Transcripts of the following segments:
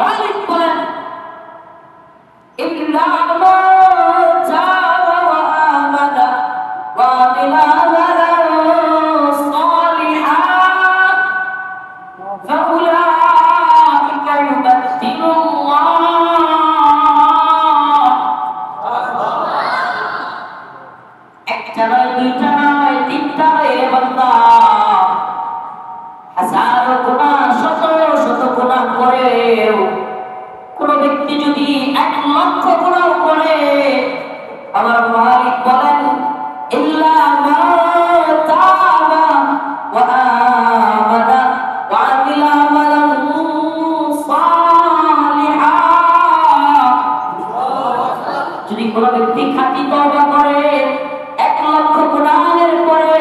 মালিক বলেন যদি কোনো ব্যক্তি খাঁটি তওবা করে, এক লক্ষ গুনাহের পরে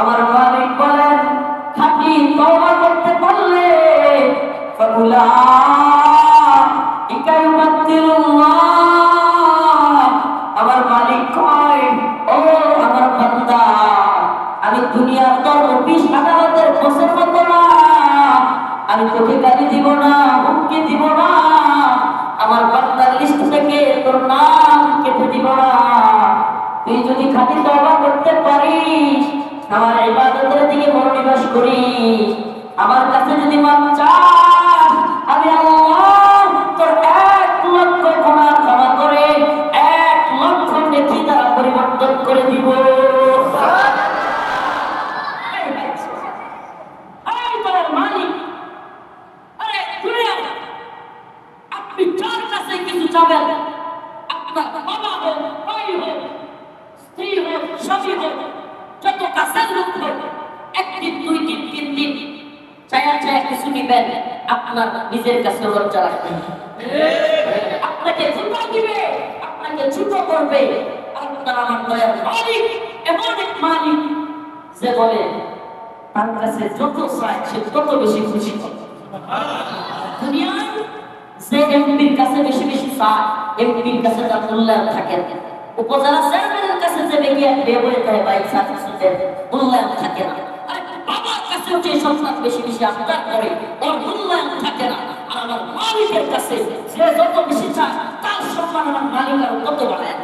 আমার মালিক বলেন, খাঁটি তওবা করতে পারলে ইউবাদদিলুল্লাহ আমার মালিক কয় ও আমার বান্দা আমি দুনিয়ার তোর অফিস আদালতের বসের মতো না আমি তোকে গালি দিব না হুমকি দিব না আমার বান্দার লিস্ট থেকে তোর নাম কেটে দিব না। তুই যদি খাঁটি তওবা করতে পারিস, আমার ইবাদতের দিকে মনোনিবেশ করিস। আমার কাছে যদি মাপ চাস, আমি আল্লাহ তোর এক লক্ষ গুনাহ ক্ষমা করে এক লক্ষ নেকি দ্বারা পরিবর্তন করে দিব। আপনি যার কাছে কিছু চাবেন? আপনার বাবা হোক, ভাই হোক, স্ত্রী হোক স্বামী হোক, যত কাছের লোক হোক, একদিন দুই দিন তিন দিন চায়া চায়া কিছু নিবেন, আপনার নিজের কাছে লজ্জা রাখবেন আপনাকে ছোট দিবে, আপনাকে ছোট করবে, আপনার আমার দয়ার মালিক, এমন এক মালিক যে বলে, তার কাছে যত চায় সে তত বেশি খুশি দুনিয়ায় যে এমপির কাছে বেশি বেশি চায়, এমপির কাছে তার মূল্যায়ন থাকে। উপজেলা চেয়ারম্যানের কাছে যে বেগিয়ে বিয়ে বলে দেয় বাইক সার্ভিসের মূল্যায়ন থাকে না। বাবার কাছে যে সন্তান বেশি বেশি আবদার করে, ওর মূল্যায়ন থাকে না। আর আমার মালিকের কাছে যে যত বেশি চায়, তার সম্মান আমার মালিক কত বাড়ায়?